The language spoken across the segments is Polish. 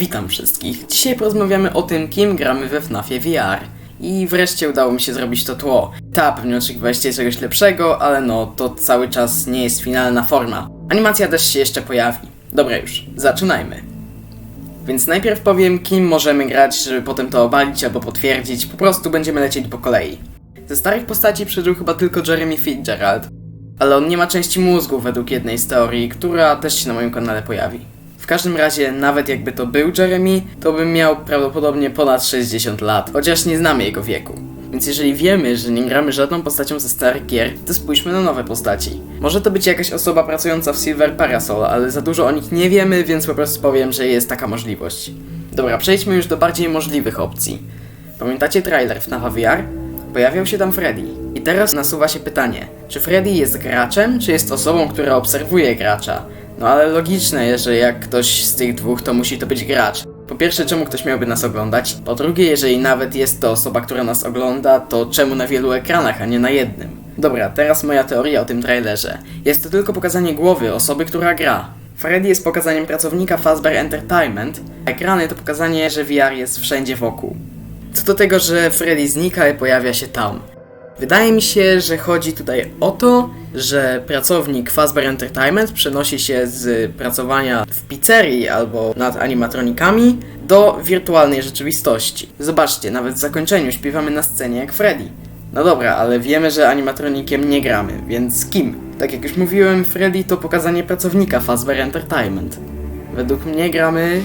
Witam wszystkich. Dzisiaj porozmawiamy o tym, kim gramy we FNAFie VR. I wreszcie udało mi się zrobić to tło. Ta, pewnie oczekiwaliście czegoś lepszego, ale no, to cały czas nie jest finalna forma. Animacja też się jeszcze pojawi. Dobra już, zaczynajmy. Więc najpierw powiem, kim możemy grać, żeby potem to obalić albo potwierdzić. Po prostu będziemy lecieć po kolei. Ze starych postaci przeżył chyba tylko Jeremy Fitzgerald, ale on nie ma części mózgu według jednej z teorii, która też się na moim kanale pojawi. W każdym razie, nawet jakby to był Jeremy, to bym miał prawdopodobnie ponad 60 lat, chociaż nie znamy jego wieku. Więc jeżeli wiemy, że nie gramy żadną postacią ze starych gier, to spójrzmy na nowe postaci. Może to być jakaś osoba pracująca w Silver Parasol, ale za dużo o nich nie wiemy, więc po prostu powiem, że jest taka możliwość. Dobra, przejdźmy już do bardziej możliwych opcji. Pamiętacie trailer FNAF VR? Pojawiał się tam Freddy. I teraz nasuwa się pytanie, czy Freddy jest graczem, czy jest osobą, która obserwuje gracza? No ale logiczne, że jak ktoś z tych dwóch, to musi to być gracz. Po pierwsze, czemu ktoś miałby nas oglądać? Po drugie, jeżeli nawet jest to osoba, która nas ogląda, to czemu na wielu ekranach, a nie na jednym? Dobra, teraz moja teoria o tym trailerze. Jest to tylko pokazanie głowy osoby, która gra. Freddy jest pokazaniem pracownika Fazbear Entertainment, a ekrany to pokazanie, że VR jest wszędzie wokół. Co do tego, że Freddy znika i pojawia się tam. Wydaje mi się, że chodzi tutaj o to, że pracownik Fazbear Entertainment przenosi się z pracowania w pizzerii albo nad animatronikami do wirtualnej rzeczywistości. Zobaczcie, nawet w zakończeniu śpiewamy na scenie jak Freddy. No dobra, ale wiemy, że animatronikiem nie gramy, więc kim? Tak jak już mówiłem, Freddy to pokazanie pracownika Fazbear Entertainment. Według mnie gramy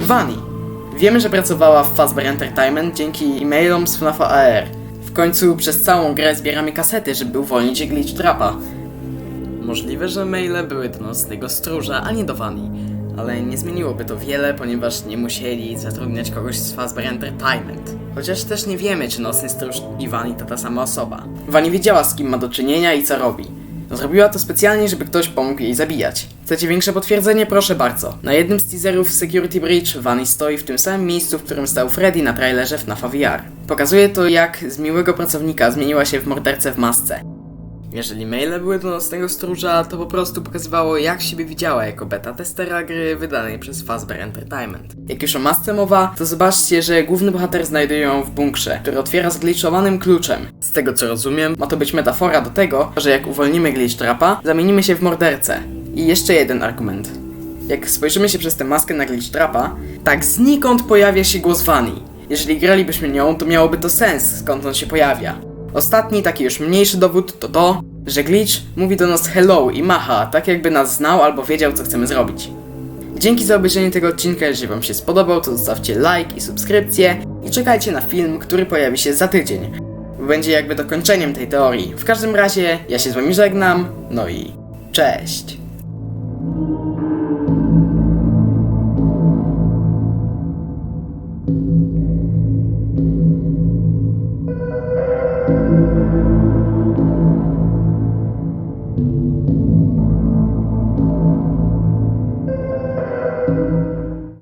Vani. Wiemy, że pracowała w Fazbear Entertainment dzięki e-mailom z FNAFa AR. W końcu przez całą grę zbieramy kasety, żeby uwolnić Glitch Trapa. Możliwe, że maile były do nocnego stróża, a nie do Vani. Ale nie zmieniłoby to wiele, ponieważ nie musieli zatrudniać kogoś z Fazbear Entertainment. Chociaż też nie wiemy, czy nocny stróż i Vani to ta sama osoba. Vani wiedziała, z kim ma do czynienia i co robi. Zrobiła to specjalnie, żeby ktoś pomógł jej zabijać. Chcecie większe potwierdzenie? Proszę bardzo. Na jednym z teaserów Security Breach Vanny stoi w tym samym miejscu, w którym stał Freddy na trailerze FNAF VR. Pokazuje to, jak z miłego pracownika zmieniła się w mordercę w masce. Jeżeli maile były do nocnego stróża, to po prostu pokazywało, jak siebie widziała jako beta testera gry wydanej przez Fazbear Entertainment. Jak już o masce mowa, to zobaczcie, że główny bohater znajduje ją w bunkrze, który otwiera zgliczowanym kluczem. Z tego co rozumiem, ma to być metafora do tego, że jak uwolnimy glitch trapa, zamienimy się w mordercę. I jeszcze jeden argument. Jak spojrzymy się przez tę maskę na glitch trapa, tak znikąd pojawia się głos Vani. Jeżeli gralibyśmy nią, to miałoby to sens, skąd on się pojawia. Ostatni, taki już mniejszy dowód to to, że Glitch mówi do nas hello i macha, tak jakby nas znał albo wiedział co chcemy zrobić. Dzięki za obejrzenie tego odcinka, jeżeli Wam się spodobał, to zostawcie like i subskrypcję i czekajcie na film, który pojawi się za tydzień. Będzie jakby dokończeniem tej teorii. W każdym razie ja się z Wami żegnam, no i cześć!